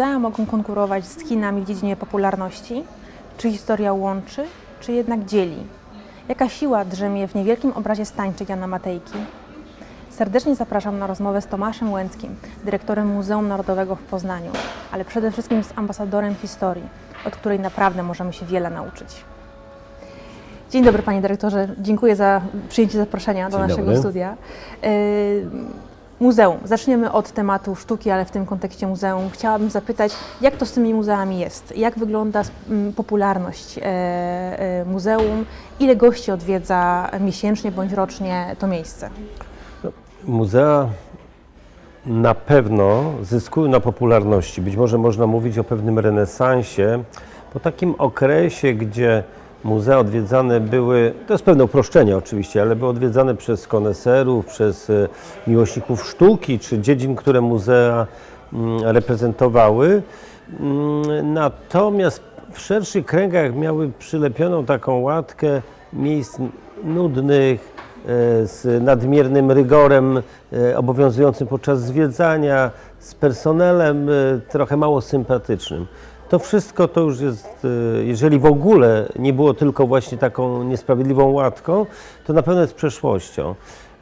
Czy muzea mogą konkurować z Chinami w dziedzinie popularności? Czy historia łączy, czy jednak dzieli? Jaka siła drzemie w niewielkim obrazie stańczy Jana Matejki? Serdecznie zapraszam na rozmowę z Tomaszem Łęckim, dyrektorem Muzeum Narodowego w Poznaniu, ale przede wszystkim z ambasadorem historii, od której naprawdę możemy się wiele nauczyć. Dzień dobry Panie Dyrektorze, dziękuję za przyjęcie zaproszenia do Dzień naszego dobry. studia. Muzeum. Zaczniemy od tematu sztuki, ale w tym kontekście muzeum. Chciałabym zapytać, jak to z tymi muzeami jest? Jak wygląda mm, popularność e, e, muzeum? Ile gości odwiedza miesięcznie bądź rocznie to miejsce? Muzea na pewno zyskują na popularności. Być może można mówić o pewnym renesansie. Po takim okresie, gdzie muzea odwiedzane były, to jest pewne uproszczenie oczywiście, ale były odwiedzane przez koneserów, przez e, miłośników sztuki czy dziedzin, które muzea mm, reprezentowały. Mm, Natomiast w szerszych kręgach miały przylepioną taką łatkę miejsc nudnych, e, z nadmiernym rygorem e, obowiązującym podczas zwiedzania, z personelem trochę mało sympatycznym. To wszystko to już jest, e, jeżeli w ogóle nie było tylko właśnie taką niesprawiedliwą łatką, to na pewno jest przeszłością.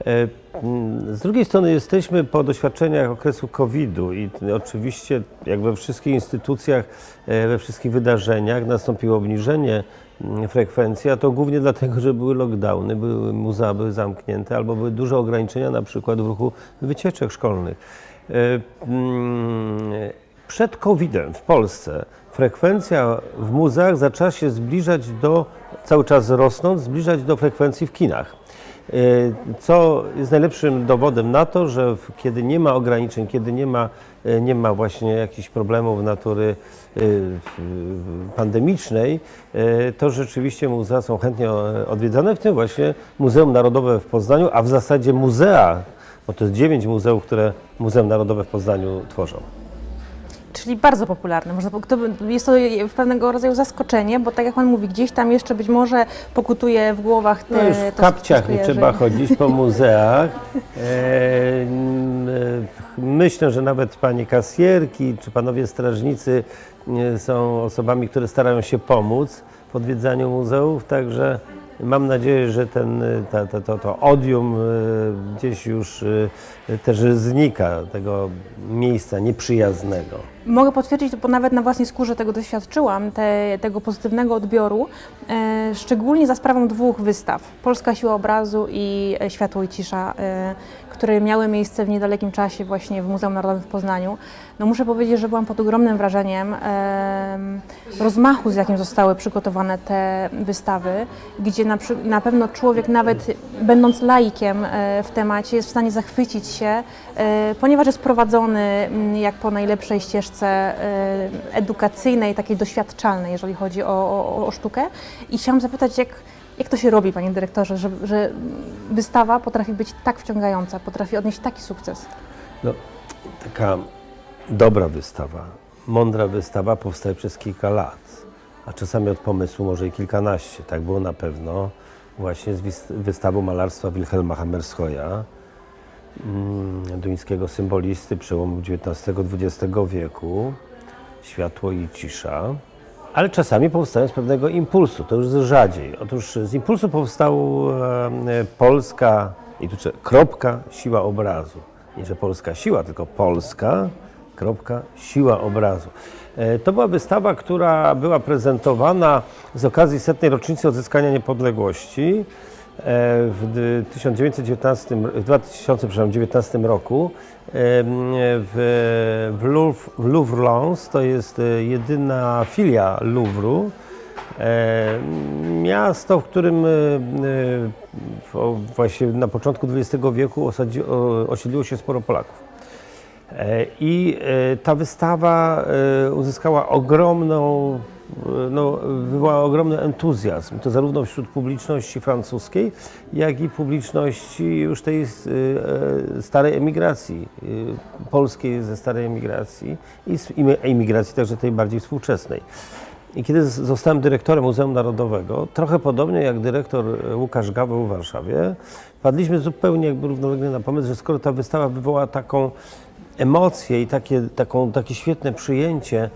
E, mm, Z drugiej strony jesteśmy po doświadczeniach okresu COVID-u i oczywiście jak we wszystkich instytucjach, e, we wszystkich wydarzeniach nastąpiło obniżenie mm, frekwencji, a to głównie dlatego, że były lockdowny, były muzea były zamknięte albo były duże ograniczenia na przykład w ruchu wycieczek szkolnych. E, Przed COVID-em w Polsce frekwencja w muzeach zaczęła się zbliżać do, cały czas rosnąć, zbliżać do frekwencji w kinach. Y, Co jest najlepszym dowodem na to, że kiedy nie ma ograniczeń, kiedy nie ma, y, nie ma właśnie jakichś problemów natury y, pandemicznej, to rzeczywiście muzea są chętnie odwiedzane, w tym właśnie Muzeum Narodowe w Poznaniu, a w zasadzie muzea, bo to jest dziewięć muzeów, które Muzeum Narodowe w Poznaniu tworzą. Czyli bardzo popularne. Można, jest to pewnego rodzaju zaskoczenie, bo tak jak Pan mówi, gdzieś tam jeszcze być może pokutuje w głowach te... No już to w kapciach nie skojarzenie. trzeba chodzić po muzeach. E, m, e, myślę, że nawet panie kasjerki czy panowie strażnicy e, są osobami, które starają się pomóc w odwiedzaniu muzeów, także mam nadzieję, że ten, e, ta, ta, to, to odium e, gdzieś już e, też znika, tego miejsca nieprzyjaznego. Mogę potwierdzić, bo nawet na własnej skórze tego doświadczyłam, te, tego pozytywnego odbioru, e, szczególnie za sprawą dwóch wystaw. Polska Siła Obrazu i Światło i Cisza, e, które miały miejsce w niedalekim czasie właśnie w Muzeum Narodowym w Poznaniu. No muszę powiedzieć, że byłam pod ogromnym wrażeniem em, rozmachu, z jakim zostały przygotowane te wystawy, gdzie na, na pewno człowiek nawet będąc laikiem e, w temacie jest w stanie zachwycić się, e, ponieważ jest prowadzony mm, jak po najlepszej ścieżce e, edukacyjnej, takiej doświadczalnej, jeżeli chodzi o, o, o sztukę. I chciałam zapytać, jak, jak to się robi, panie dyrektorze, że, że wystawa potrafi być tak wciągająca, potrafi odnieść taki sukces? No, taka dobra wystawa, mądra wystawa powstaje przez kilka lat, a czasami od pomysłu może i kilkanaście. Tak było na pewno właśnie z wystawą malarstwa Wilhelma Hammershoya, mm, duńskiego symbolisty przełomu XIX-XX wieku, Światło i cisza. Ale czasami powstają z pewnego impulsu, to już rzadziej. Otóż z impulsu powstał e, polska, i tu kropka, siła obrazu. Nie, że polska siła, tylko polska, kropka, siła obrazu. E, To była wystawa, która była prezentowana z okazji setnej rocznicy odzyskania niepodległości w d- 1919, w 2019 roku w, w, Louvre, w Louvre Lens, to jest e, jedyna filia Louvru, E, Miasto, w którym e, e, w- właśnie na początku XX wieku osadzi, osiedliło się sporo Polaków. E, I e, ta wystawa e, uzyskała ogromną, e, no, wywołała ogromny entuzjazm, to zarówno wśród publiczności francuskiej, jak i publiczności już tej e, e, starej emigracji, e, polskiej ze starej emigracji i emigracji także tej bardziej współczesnej. I kiedy zostałem dyrektorem Muzeum Narodowego, trochę podobnie jak dyrektor e, Łukasz Gaweł w Warszawie, wpadliśmy zupełnie jakby równolegle na pomysł, że skoro ta wystawa wywoła taką emocje i takie, taką, takie świetne przyjęcie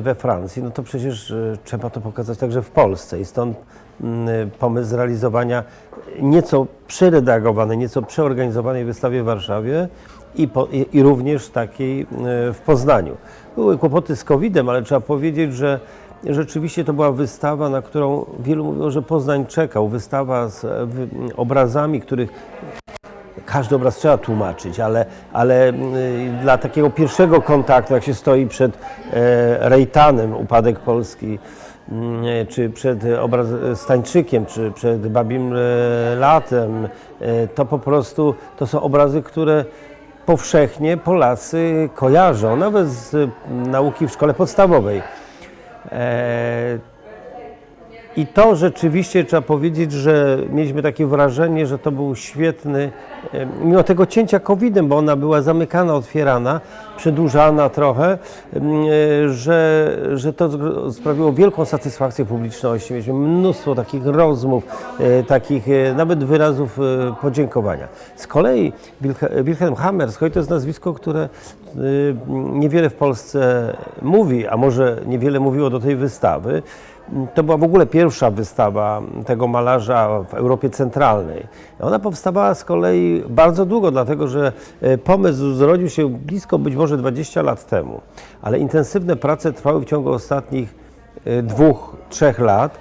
we Francji, no to przecież e, trzeba to pokazać także w Polsce i stąd mm, pomysł zrealizowania nieco przeredagowanej, nieco przeorganizowanej wystawy w Warszawie i, po, i, i również takiej e, w Poznaniu. Były kłopoty z COVID-em, ale trzeba powiedzieć, że rzeczywiście to była wystawa, na którą wielu mówiło, że Poznań czekał. Wystawa z e, obrazami, których każdy obraz trzeba tłumaczyć, ale, ale y, dla takiego pierwszego kontaktu, jak się stoi przed e, Rejtanem, upadek Polski, mm, e, czy przed e, obraz Stańczykiem, czy przed Babim Latem, to po prostu to są obrazy, które powszechnie Polacy kojarzą, nawet z y, nauki w szkole podstawowej. I to rzeczywiście trzeba powiedzieć, że mieliśmy takie wrażenie, że to był świetny, mimo tego cięcia COVID-em, bo ona była zamykana, otwierana, przedłużana trochę, e, że, że to sprawiło wielką satysfakcję publiczności. Mieliśmy mnóstwo takich rozmów, e, takich e, nawet wyrazów podziękowania. Z kolei Wilhe- Wilhelm Hammerskoj to jest nazwisko, które niewiele w Polsce mówi, a może niewiele mówiło do tej wystawy. To była w ogóle pierwsza wystawa tego malarza w Europie Centralnej. Ona powstawała z kolei bardzo długo, dlatego że e, pomysł zrodził się blisko być może 20 lat temu, ale intensywne prace trwały w ciągu ostatnich e, dwóch, trzech lat.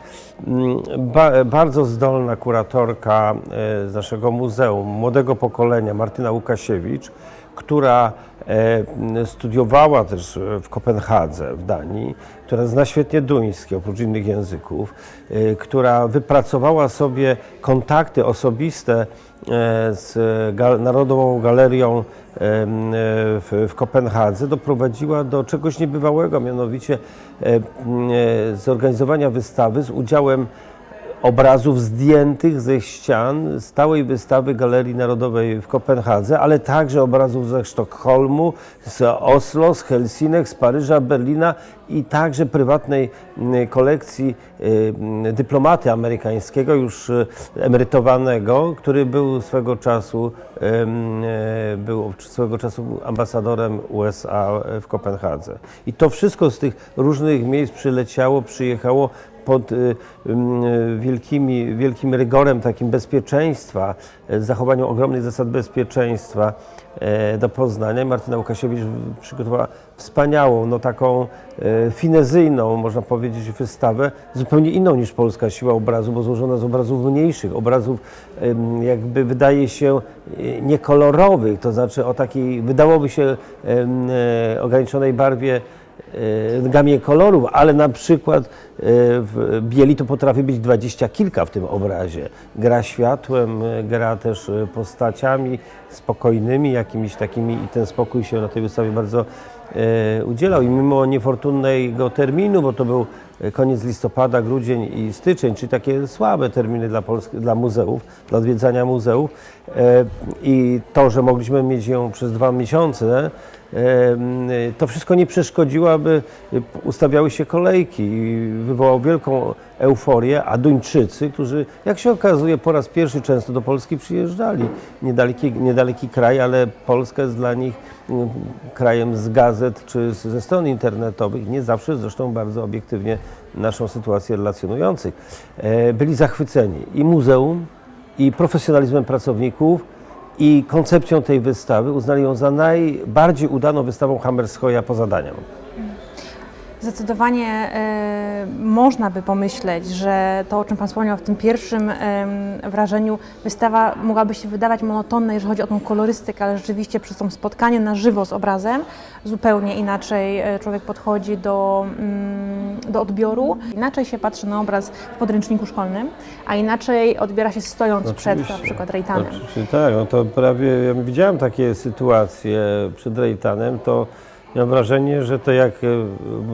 Mm, Ba, bardzo zdolna kuratorka e, z naszego muzeum, młodego pokolenia, Martyna Łukasiewicz, która studiowała też w Kopenhadze w Danii, która zna świetnie duński, oprócz innych języków, e, która wypracowała sobie kontakty osobiste e, z Narodową Galerią e, w, Kopenhadze, doprowadziła do czegoś niebywałego, mianowicie e, zorganizowania wystawy z udziałem obrazów zdjętych ze ścian stałej wystawy Galerii Narodowej w Kopenhadze, ale także obrazów ze Sztokholmu, z Oslo, z Helsinek, z Paryża, Berlina i także prywatnej kolekcji y, dyplomaty amerykańskiego, już y, emerytowanego, który był swego czasu, e, był swego czasu ambasadorem USA w Kopenhadze. I to wszystko z tych różnych miejsc przyleciało, przyjechało pod y, mm, wielkimi, wielkim rygorem takim bezpieczeństwa, z zachowaniem ogromnych zasad bezpieczeństwa e, do Poznania. Martyna Łukasiewicz przygotowała wspaniałą, no taką e, finezyjną, można powiedzieć, wystawę, zupełnie inną niż polska siła obrazu, bo złożona z obrazów mniejszych, obrazów jakby wydaje się e, niekolorowych, to znaczy o takiej, wydałoby się ograniczonej barwie gamie kolorów, ale na przykład e, w bieli to potrafi być dwadzieścia kilka w tym obrazie. Gra światłem, e, gra też postaciami spokojnymi, jakimiś takimi i ten spokój się na tej wystawie bardzo udzielał i mimo niefortunnego terminu, bo to był koniec listopada, grudzień i styczeń, czyli takie słabe terminy dla, Polski, dla muzeów, dla odwiedzania muzeów i to, że mogliśmy mieć ją przez dwa miesiące, to wszystko nie przeszkodziło, aby ustawiały się kolejki i wywołał wielką euforię, a Duńczycy, którzy, jak się okazuje, po raz pierwszy często do Polski przyjeżdżali. Niedaleki, niedaleki kraj, ale Polska jest dla nich krajem z gazet czy ze stron internetowych, nie zawsze zresztą bardzo obiektywnie naszą sytuację relacjonujących. E, Byli zachwyceni i muzeum, i profesjonalizmem pracowników, i koncepcją tej wystawy uznali ją za najbardziej udaną wystawą Hammerskoja po zadaniom. Zdecydowanie e, można by pomyśleć, że to, o czym Pan wspomniał w tym pierwszym wrażeniu, wystawa mogłaby się wydawać monotonna, jeżeli chodzi o tą kolorystykę, ale rzeczywiście przez to spotkanie na żywo z obrazem zupełnie inaczej e, człowiek podchodzi do, mm, do odbioru. Inaczej się patrzy na obraz w podręczniku szkolnym, a inaczej odbiera się stojąc przed na Oczywiście. przykład Rejtanem. Oczywiście, tak, no to prawie, ja widziałem takie sytuacje przed Rejtanem, to miałem wrażenie, że to jak e,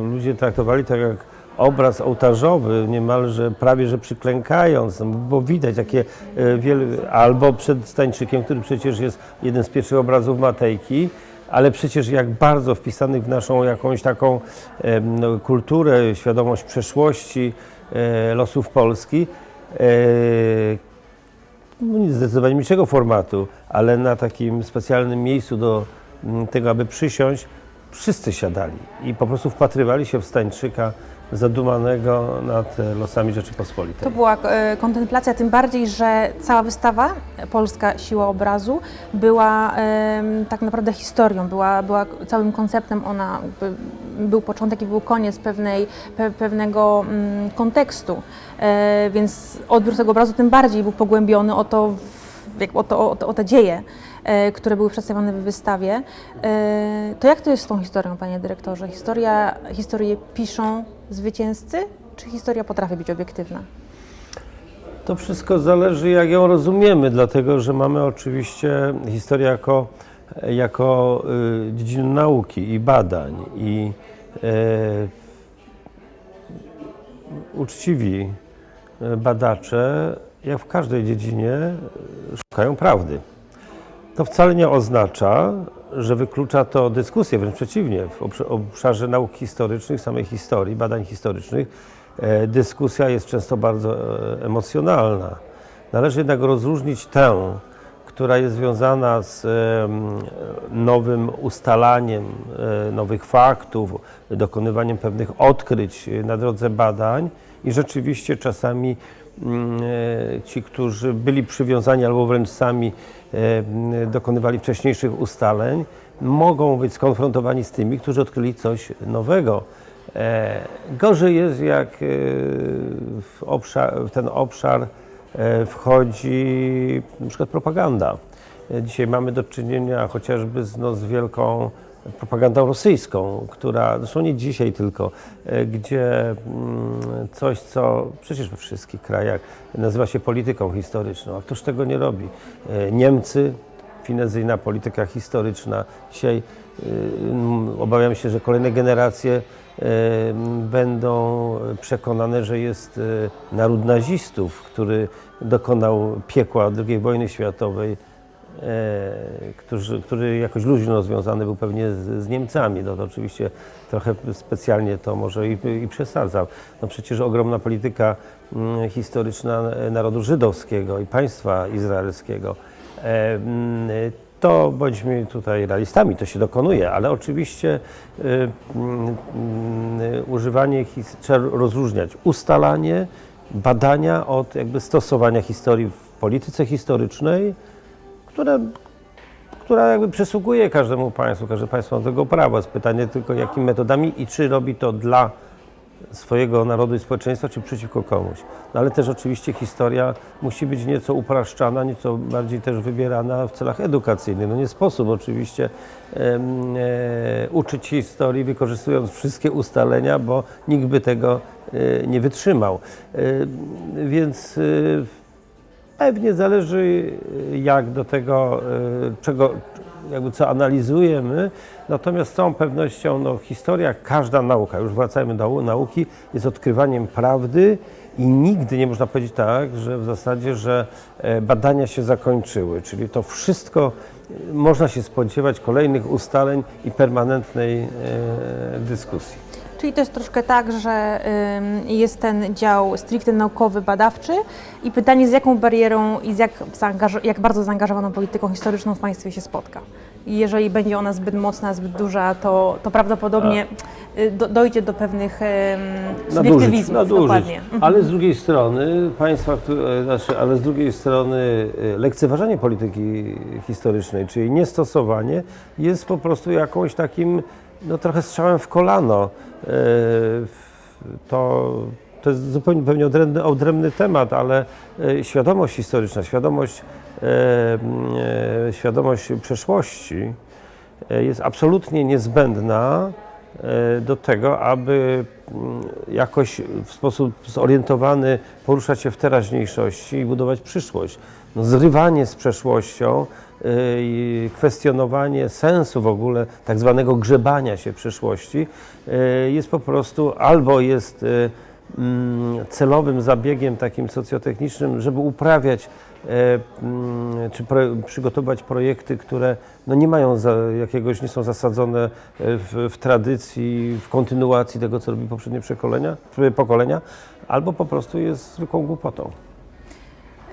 ludzie traktowali tak jak obraz ołtarzowy, niemalże prawie że przyklękając, no, bo widać takie e, wiele, albo przed Stańczykiem, który przecież jest jeden z pierwszych obrazów Matejki, ale przecież jak bardzo wpisanych w naszą jakąś taką no, kulturę, świadomość przeszłości, e, losów Polski, no, nie zdecydowanie niczego formatu, ale na takim specjalnym miejscu do tego, aby przysiąść, wszyscy siadali i po prostu wpatrywali się w Stańczyka zadumanego nad e, losami Rzeczypospolitej. To była e, kontemplacja, tym bardziej, że cała wystawa, Polska Siła Obrazu, była tak naprawdę historią, była, była całym konceptem, ona był początek i był koniec pewnej, pe, pewnego mm, kontekstu, e, więc odbiór tego obrazu tym bardziej był pogłębiony o to, o, to, o, to, o te dzieje, które były przedstawione w wystawie. E, to jak to jest z tą historią, panie dyrektorze? Historia, historię piszą zwycięzcy, czy historia potrafi być obiektywna? To wszystko zależy, jak ją rozumiemy, dlatego że mamy oczywiście historię jako, jako y, dziedzinę nauki i badań. I e, uczciwi e, badacze, jak w każdej dziedzinie, e, szukają prawdy. To wcale nie oznacza, że wyklucza to dyskusję, wręcz przeciwnie. W obsz- obszarze nauk historycznych, samej historii, badań historycznych, e, dyskusja jest często bardzo e, emocjonalna. Należy jednak rozróżnić tę, która jest związana z nowym ustalaniem e, nowych faktów, dokonywaniem pewnych odkryć na drodze badań i rzeczywiście czasami mm, ci, którzy byli przywiązani albo wręcz sami dokonywali wcześniejszych ustaleń, mogą być skonfrontowani z tymi, którzy odkryli coś nowego. E, Gorzej jest, jak e, w, obszar, w ten obszar e, wchodzi na przykład propaganda. E, Dzisiaj mamy do czynienia chociażby z, no, z wielką propagandą rosyjską, która, zresztą nie dzisiaj tylko, e, gdzie mm, coś, co przecież we wszystkich krajach nazywa się polityką historyczną, a któż tego nie robi? E, Niemcy, finezyjna polityka historyczna. Dzisiaj y, mm, obawiam się, że kolejne generacje y, będą przekonane, że jest naród nazistów, który dokonał piekła II wojny światowej, e, którzy, który jakoś luźno związany był pewnie z, z Niemcami. No to oczywiście trochę specjalnie to może i, i przesadzam. No przecież ogromna polityka mm, historyczna narodu żydowskiego i państwa izraelskiego. E, mm, To bądźmy tutaj realistami, to się dokonuje, ale oczywiście y, mm, używanie, trzeba rozróżniać ustalanie, badania od jakby stosowania historii w polityce historycznej, które, która jakby przysługuje każdemu państwu, każde państwo ma do tego prawo. Jest pytanie tylko jakimi metodami i czy robi to dla swojego narodu i społeczeństwa, czy przeciwko komuś. No ale też oczywiście historia musi być nieco upraszczana, nieco bardziej też wybierana w celach edukacyjnych. No nie sposób oczywiście e, uczyć historii wykorzystując wszystkie ustalenia, bo nikt by tego e, nie wytrzymał. E, więc e, Pewnie zależy, jak do tego, y, czego, jakby co analizujemy. Natomiast z całą pewnością no, historia, każda nauka, już wracajmy do nauki, jest odkrywaniem prawdy i nigdy nie można powiedzieć tak, że w zasadzie, że e, badania się zakończyły. Czyli to wszystko y, można się spodziewać kolejnych ustaleń i permanentnej e, dyskusji. Czyli to jest troszkę tak, że jest ten dział stricte naukowy, badawczy i pytanie z jaką barierą i z jak, jak bardzo zaangażowaną polityką historyczną w państwie się spotka. I jeżeli będzie ona zbyt mocna, zbyt duża, to, to prawdopodobnie y, do, dojdzie do pewnych nadużyć, subiektywizmów. nadużyć. Dokładnie. Mhm. Ale z drugiej strony państwa, które, znaczy, ale z drugiej strony e, lekceważenie polityki historycznej, czyli niestosowanie jest po prostu jakąś takim no, trochę strzałem w kolano. E, To, to jest zupełnie pewnie odrębny, odrębny temat, ale e, świadomość historyczna, świadomość, e, świadomość przeszłości jest absolutnie niezbędna do tego, aby mm, jakoś w sposób zorientowany poruszać się w teraźniejszości i budować przyszłość. No, zrywanie z przeszłością i kwestionowanie sensu w ogóle tak zwanego grzebania się w przyszłości e, jest po prostu albo jest e, mm, celowym zabiegiem takim socjotechnicznym, żeby uprawiać e, mm, czy przygotować projekty, które no nie mają jakiegoś, nie są zasadzone e, w, w tradycji, w kontynuacji tego, co robi poprzednie pokolenia, albo po prostu jest zwykłą głupotą.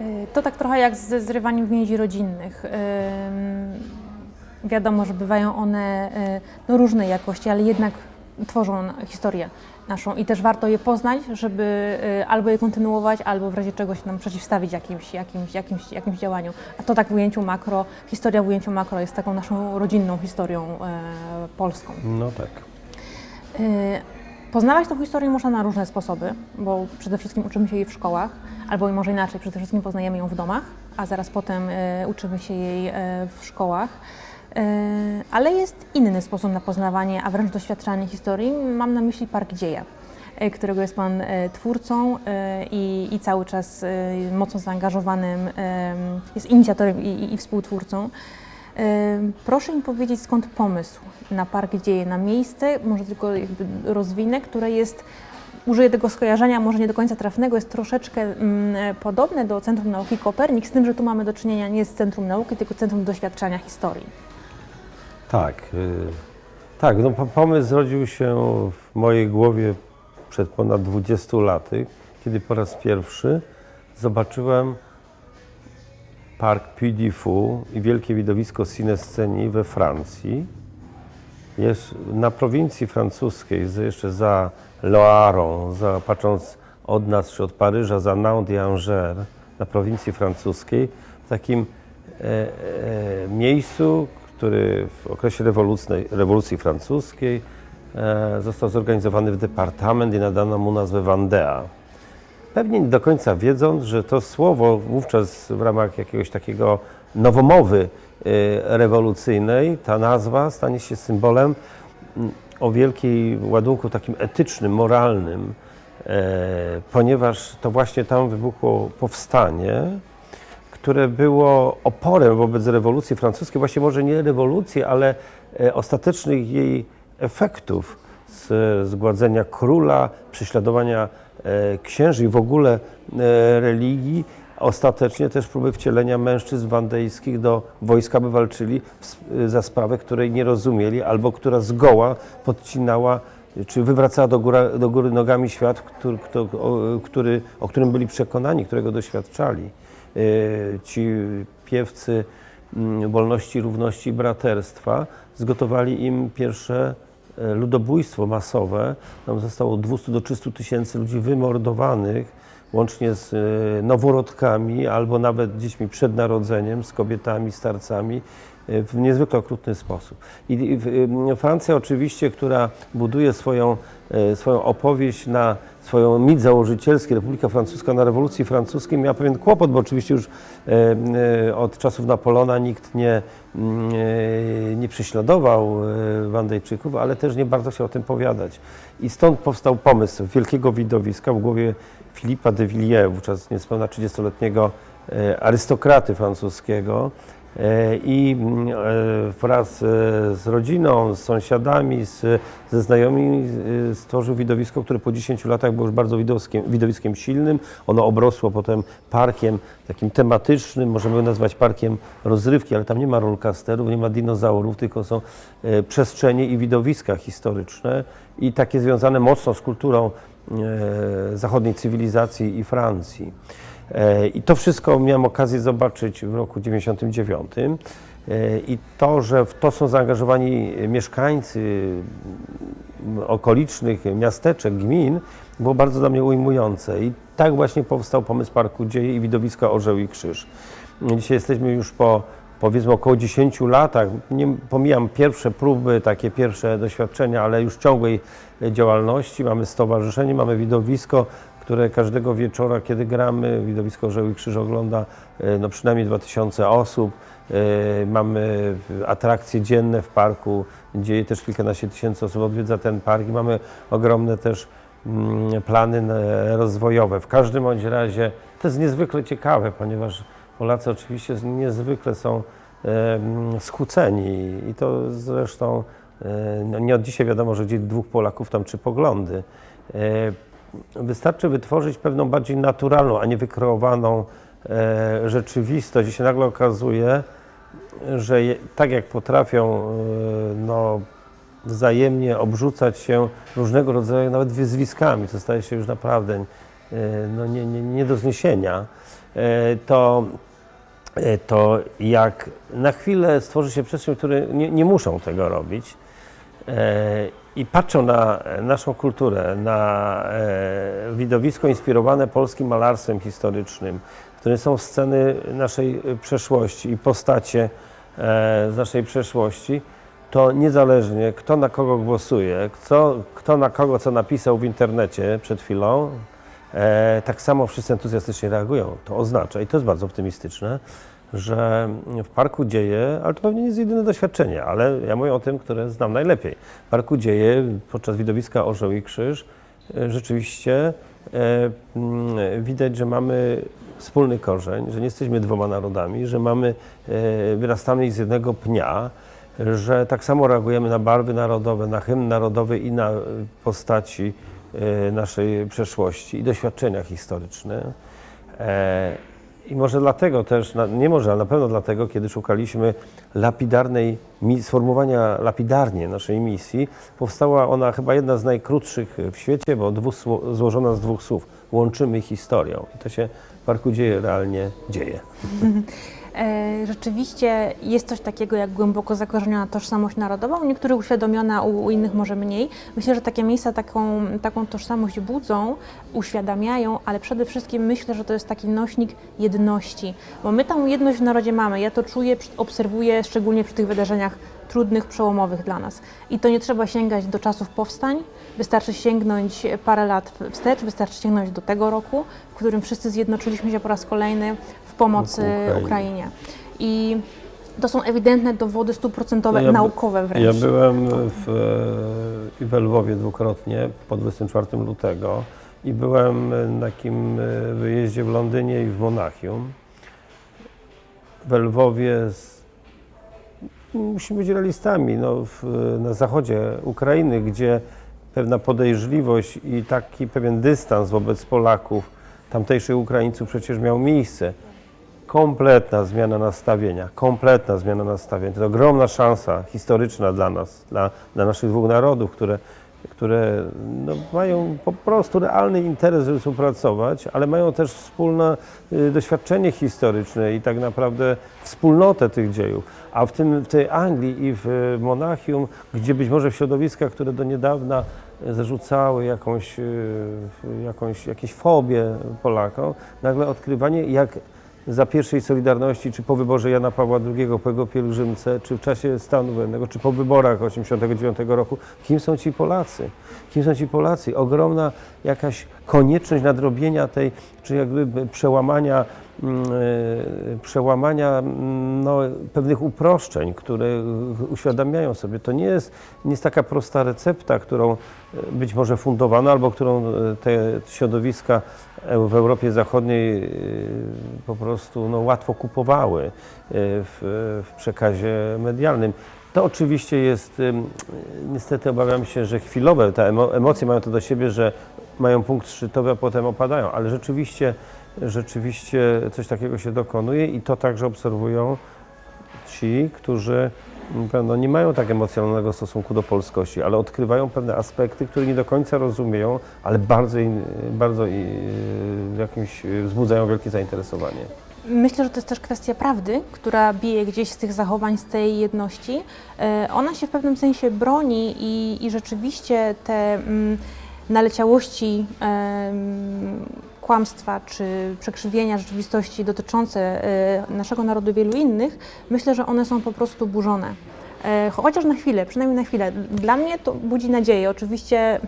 Y, To tak trochę jak ze zrywaniem więzi rodzinnych. Ym, Wiadomo, że bywają one e, no, różnej jakości, ale jednak tworzą historię naszą i też warto je poznać, żeby albo je kontynuować, albo w razie czego się nam przeciwstawić jakimś, jakimś, jakimś, jakimś działaniu. A to tak w ujęciu makro, historia w ujęciu makro jest taką naszą rodzinną historią polską. No tak. Poznawać tę historię można na różne sposoby, bo przede wszystkim uczymy się jej w szkołach, albo może inaczej, przede wszystkim poznajemy ją w domach, a zaraz potem e, uczymy się jej e, w szkołach. E, ale jest inny sposób na poznawanie, a wręcz doświadczanie historii. Mam na myśli Park Dzieja, którego jest Pan twórcą i, cały czas mocno zaangażowanym, jest inicjatorem i, i współtwórcą. Proszę mi powiedzieć, skąd pomysł na Park Dzieje, na miejsce, może tylko jakby rozwinę, które jest, użyję tego skojarzenia, może nie do końca trafnego, jest troszeczkę mm, podobne do Centrum Nauki Kopernik, z tym, że tu mamy do czynienia nie z Centrum Nauki, tylko Centrum Doświadczania Historii. Tak, y, tak. No, po- pomysł zrodził się w mojej głowie przed ponad 20 laty, kiedy po raz pierwszy zobaczyłem park Puy du Fou i wielkie widowisko Sinesceni we Francji. Jest na prowincji francuskiej, jeszcze za Loarą, za, patrząc od nas czy od Paryża, za Nantes i Angers, na prowincji francuskiej, w takim e, e, miejscu, który w okresie rewolucji, rewolucji francuskiej e, został zorganizowany w departament i nadano mu nazwę Vandea. Pewnie nie do końca wiedząc, że to słowo wówczas w ramach jakiegoś takiego nowomowy y, rewolucyjnej, ta nazwa stanie się symbolem mm, o wielkiej ładunku takim etycznym, moralnym, e, ponieważ to właśnie tam wybuchło powstanie, które było oporem wobec rewolucji francuskiej, właśnie może nie rewolucji, ale e, ostatecznych jej efektów zgładzenia króla, prześladowania księży i w ogóle e, religii, ostatecznie też próby wcielenia mężczyzn wandejskich do wojska, by walczyli s- za sprawę, której nie rozumieli albo która zgoła podcinała czy wywracała do, góra, do góry nogami świat, który, kto, o, który, o którym byli przekonani, którego doświadczali. E, Ci piewcy mm, wolności, równości i braterstwa zgotowali im pierwsze e, ludobójstwo masowe. Tam zostało 200 do 300 tysięcy ludzi wymordowanych, łącznie z e, noworodkami albo nawet dziećmi przed narodzeniem, z kobietami, starcami e, w niezwykle okrutny sposób. I e, Francja oczywiście, która buduje swoją, e, swoją opowieść na swoją mit założycielski, Republika Francuska na rewolucji francuskiej miała pewien kłopot, bo oczywiście już od czasów Napoleona nikt nie, nie prześladował Wandejczyków, ale też nie bardzo chciał o tym powiadać. I stąd powstał pomysł wielkiego widowiska w głowie Philippa de Villiers, wówczas niespełna 30-letniego e, arystokraty francuskiego. E, I mm, e, wraz e, z rodziną, z sąsiadami, z, ze znajomymi stworzył widowisko, które po 10 latach było już bardzo widowiskiem, widowiskiem silnym. Ono obrosło potem parkiem takim tematycznym, możemy nazwać parkiem rozrywki, ale tam nie ma rollercoasterów, nie ma dinozaurów, tylko są przestrzenie i widowiska historyczne i takie związane mocno z kulturą zachodniej cywilizacji i Francji. E, I to wszystko miałem okazję zobaczyć w roku 99. E, I to, że w to są zaangażowani mieszkańcy okolicznych miasteczek, gmin, było bardzo dla mnie ujmujące. I tak właśnie powstał pomysł Parku Dzieje i widowiska Orzeł i Krzyż. Dzisiaj jesteśmy już po powiedzmy około 10 latach, nie pomijam pierwsze próby, takie pierwsze doświadczenia, ale już ciągłej działalności. Mamy stowarzyszenie, mamy widowisko, które każdego wieczora, kiedy gramy, widowisko Orzeł Krzyż ogląda e, no, przynajmniej 2000 osób. E, Mamy atrakcje dzienne w parku, gdzie też kilkanaście tysięcy osób odwiedza ten park i mamy ogromne też mm, plany e, rozwojowe. W każdym bądź razie to jest niezwykle ciekawe, ponieważ Polacy oczywiście niezwykle są mm, skłóceni i to zresztą no nie od dzisiaj wiadomo, że gdzieś dwóch Polaków tam trzy poglądy. Wystarczy wytworzyć pewną bardziej naturalną, a nie wykreowaną e, rzeczywistość. I się nagle okazuje, że je, tak jak potrafią e, no, wzajemnie obrzucać się różnego rodzaju nawet wyzwiskami, co staje się już naprawdę e, no, nie, nie, nie do zniesienia, e, to e, to jak na chwilę stworzy się przestrzeń, które nie, nie muszą tego robić e, i patrzą na naszą kulturę, na e, widowisko inspirowane polskim malarstwem historycznym, w którym są sceny naszej e, przeszłości i postacie e, z naszej przeszłości, to niezależnie kto na kogo głosuje, kto, kto na kogo co napisał w internecie przed chwilą, e, tak samo wszyscy entuzjastycznie reagują. To oznacza, i to jest bardzo optymistyczne, że w Parku Dzieje, ale to pewnie nie jest jedyne doświadczenie, ale ja mówię o tym, które znam najlepiej. W Parku Dzieje podczas widowiska Orzeł i Krzyż e, rzeczywiście e, mm, widać, że mamy wspólny korzeń, że nie jesteśmy dwoma narodami, że mamy, e, wyrastamy z jednego pnia, że tak samo reagujemy na barwy narodowe, na hymn narodowy i na e, postaci e, naszej przeszłości i doświadczenia historyczne. I może dlatego też, nie może, ale na pewno dlatego, kiedy szukaliśmy lapidarnej, sformułowania lapidarnie naszej misji, powstała ona chyba jedna z najkrótszych w świecie, bo dwóch, złożona z dwóch słów. Łączymy historią. I to się w Parku Dzieje realnie dzieje. E, Rzeczywiście jest coś takiego jak głęboko zakorzeniona tożsamość narodowa, u niektórych uświadomiona, u, innych może mniej. Myślę, że takie miejsca taką, taką tożsamość budzą, uświadamiają, ale przede wszystkim myślę, że to jest taki nośnik jedności, bo my tą jedność w narodzie mamy. Ja to czuję, obserwuję szczególnie przy tych wydarzeniach trudnych, przełomowych dla nas. I to nie trzeba sięgać do czasów powstań, wystarczy sięgnąć parę lat wstecz, wystarczy sięgnąć do tego roku, w którym wszyscy zjednoczyliśmy się po raz kolejny w pomocy Ukrainie. Ukrainie. I to są ewidentne dowody stuprocentowe, Ja by- naukowe wręcz. Ja byłem w, e, i w Lwowie dwukrotnie po 24 lutego i byłem na takim e, wyjeździe w Londynie i w Monachium. W Lwowie z, musimy być realistami, no, w, na zachodzie Ukrainy, gdzie pewna podejrzliwość i taki pewien dystans wobec Polaków, tamtejszych Ukraińców przecież miał miejsce. Kompletna zmiana nastawienia, kompletna zmiana nastawienia. To ogromna szansa historyczna dla nas, dla, dla naszych dwóch narodów, które, które no, mają po prostu realny interes, żeby współpracować, ale mają też wspólne y, doświadczenie historyczne i tak naprawdę wspólnotę tych dziejów. A w, tym, w tej Anglii i w Monachium, gdzie być może w środowiskach, które do niedawna y, zarzucały jakąś, y, jakąś, jakieś fobie Polakom, nagle odkrywanie, jak za pierwszej Solidarności, czy po wyborze Jana Pawła II, po jego pielgrzymce, czy w czasie stanu wojennego, czy po wyborach 1989 roku, kim są ci Polacy? Kim są ci Polacy? Ogromna jakaś konieczność nadrobienia tej, czy jakby przełamania, przełamania mm, no, pewnych uproszczeń, które uświadamiają sobie. To nie jest, nie jest taka prosta recepta, którą e, być może fundowano, albo którą te środowiska e, w Europie Zachodniej po prostu no, łatwo kupowały w, w przekazie medialnym. To oczywiście jest, niestety obawiam się, że chwilowe, te emo, emocje mają to do siebie, że mają punkt szczytowy, a potem opadają, ale rzeczywiście, rzeczywiście coś takiego się dokonuje i to także obserwują ci, którzy pewno nie mają tak emocjonalnego stosunku do polskości, ale odkrywają pewne aspekty, które nie do końca rozumieją, ale bardzo, bardzo i- jakimś y, wzbudzają wielkie zainteresowanie. Myślę, że to jest też kwestia prawdy, która bije gdzieś z tych zachowań, z tej jedności. E, Ona się w pewnym sensie broni i, i rzeczywiście te mm, naleciałości kłamstwa czy przekrzywienia rzeczywistości dotyczące e, naszego narodu i wielu innych, myślę, że one są po prostu burzone. E, Chociaż na chwilę, przynajmniej na chwilę. Dla mnie to budzi nadzieję. Oczywiście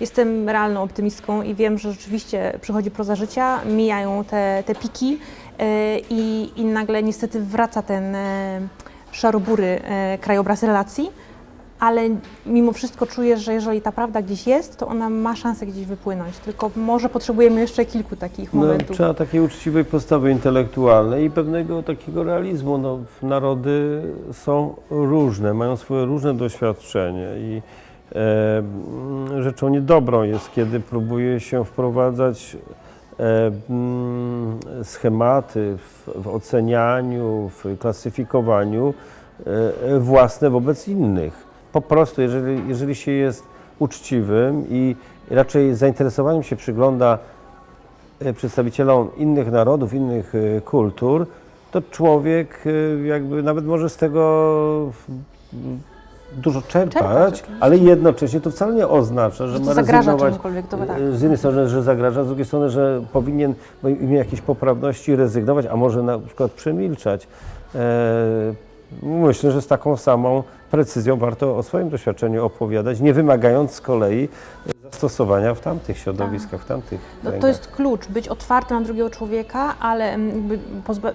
jestem realną optymistką i wiem, że rzeczywiście przychodzi proza życia, mijają te, te piki e, i, i nagle niestety wraca ten szarobury krajobraz relacji, ale mimo wszystko czuję, że jeżeli ta prawda gdzieś jest, to ona ma szansę gdzieś wypłynąć. Tylko może potrzebujemy jeszcze kilku takich No, momentów. trzeba takiej uczciwej postawy intelektualnej i pewnego takiego realizmu. No, narody są różne, mają swoje różne doświadczenie i e, rzeczą niedobrą jest, kiedy próbuje się wprowadzać e, mm, schematy w, w ocenianiu, w klasyfikowaniu e, własne wobec innych. Po prostu, jeżeli, jeżeli się jest uczciwym i raczej zainteresowaniem się przygląda e, przedstawicielom innych narodów, innych e, kultur, to człowiek y, jakby nawet może z tego dużo czerpać, Czerpać, ale jednocześnie to wcale nie oznacza, że, Że ma rezygnować. tak. Z jednej strony, że zagraża, z drugiej strony, że powinien w imię jakiejś poprawności rezygnować, a może na przykład przemilczać. E, Myślę, że z taką samą precyzją warto o swoim doświadczeniu opowiadać, nie wymagając z kolei zastosowania w tamtych środowiskach, w tamtych No, to jest klucz, być otwarty na drugiego człowieka, ale mm,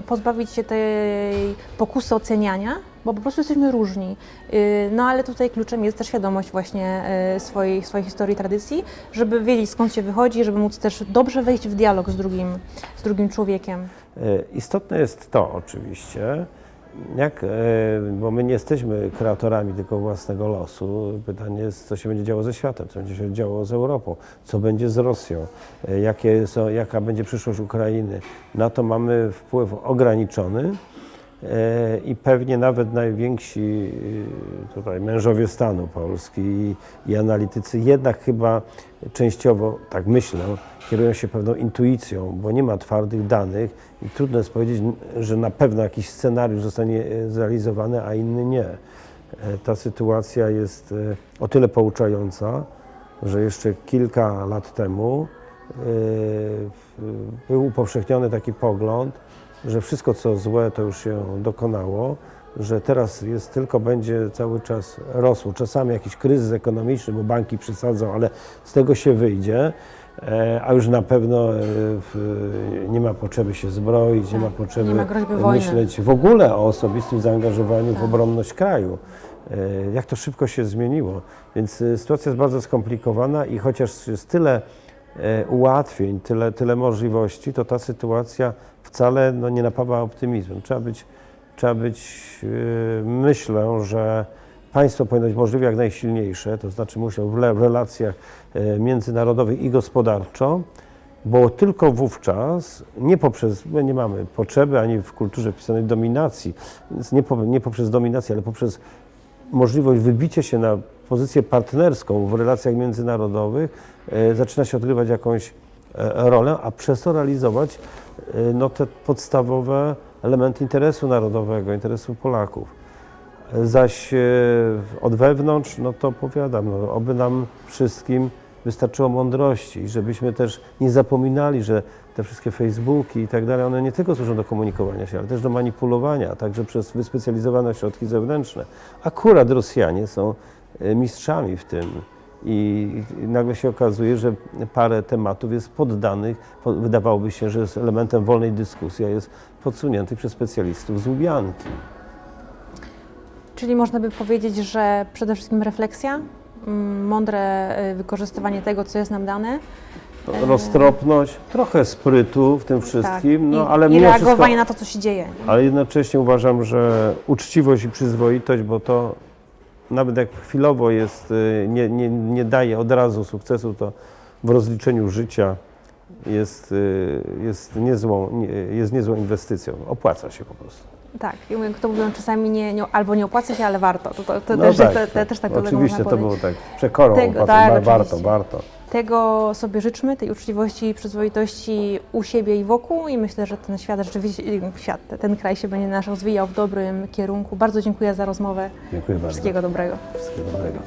pozbawić się tej pokusy oceniania, bo po prostu jesteśmy różni. Yy, No ale tutaj kluczem jest też świadomość właśnie yy, swojej, swojej historii, tradycji, żeby wiedzieć skąd się wychodzi, żeby móc też dobrze wejść w dialog z drugim, z drugim człowiekiem. E, Istotne jest to oczywiście, jak, e, bo my nie jesteśmy kreatorami tylko własnego losu. Pytanie jest, co się będzie działo ze światem, co będzie się działo z Europą, co będzie z Rosją, e, jakie są, jaka będzie przyszłość Ukrainy. Na to mamy wpływ ograniczony e, i pewnie nawet najwięksi tutaj mężowie stanu Polski i, i analitycy jednak chyba częściowo, tak myślę, kierują się pewną intuicją, bo nie ma twardych danych i trudno jest powiedzieć, że na pewno jakiś scenariusz zostanie e, zrealizowany, a inny nie. E, Ta sytuacja jest e, o tyle pouczająca, że jeszcze kilka lat temu był upowszechniony taki pogląd, że wszystko co złe to już się dokonało, że teraz jest tylko będzie cały czas rosło. Czasami jakiś kryzys ekonomiczny, bo banki przesadzą, ale z tego się wyjdzie. E, A już na pewno e, nie ma potrzeby się zbroić, nie ma potrzeby Tak. Nie ma myśleć w ogóle o osobistym zaangażowaniu w Tak. obronność kraju. E, Jak to szybko się zmieniło. Więc sytuacja jest bardzo skomplikowana i chociaż jest tyle ułatwień, tyle, tyle możliwości, to ta sytuacja wcale no, nie napawa optymizmem. Trzeba być, trzeba być myślę, że państwo powinno być możliwie jak najsilniejsze, to znaczy muszą w, relacjach e, międzynarodowych i gospodarczo, bo tylko wówczas, nie poprzez, my nie mamy potrzeby ani w kulturze wpisanej dominacji, nie, po, nie poprzez dominację, ale poprzez możliwość wybicia się na pozycję partnerską w relacjach międzynarodowych, e, zaczyna się odgrywać jakąś e, rolę, a przez to realizować no, te podstawowe elementy interesu narodowego, interesu Polaków. Zaś e, od wewnątrz, no to powiadam, no, oby nam wszystkim wystarczyło mądrości i żebyśmy też nie zapominali, że te wszystkie Facebooki i tak dalej, one nie tylko służą do komunikowania się, ale też do manipulowania, także przez wyspecjalizowane środki zewnętrzne. Akurat Rosjanie są e, mistrzami w tym. I nagle się okazuje, że parę tematów jest poddanych, po- wydawałoby się, że jest elementem wolnej dyskusji, a jest podsuniętych przez specjalistów z Łubianki. Czyli można by powiedzieć, że przede wszystkim refleksja, mm, mądre y, wykorzystywanie tego, co jest nam dane. roztropność, trochę sprytu w tym wszystkim, no tak. I, ale i reagowanie wszystko, na to, co się dzieje. ale jednocześnie uważam, że uczciwość i przyzwoitość, bo to nawet jak chwilowo jest, y, nie, nie, nie daje od razu sukcesu, to w rozliczeniu życia jest, y, jest, niezłą, nie- jest niezłą inwestycją. Opłaca się po prostu. Tak, i mówię, kto mówią czasami nie, nie, albo nie opłaca się, ale warto. To, to, to No też, tak, te, te, tak. też tak Oczywiście to było tak przekorą, Tego, tak, wa- warto, warto. Tego sobie życzmy, tej uczciwości i przyzwoitości u siebie i wokół i myślę, że ten świat rzeczywiście, świat, ten kraj się będzie nasz rozwijał w dobrym kierunku. Bardzo dziękuję za rozmowę. Dziękuję bardzo. Wszystkiego dobrego. Wszystkiego dobrego.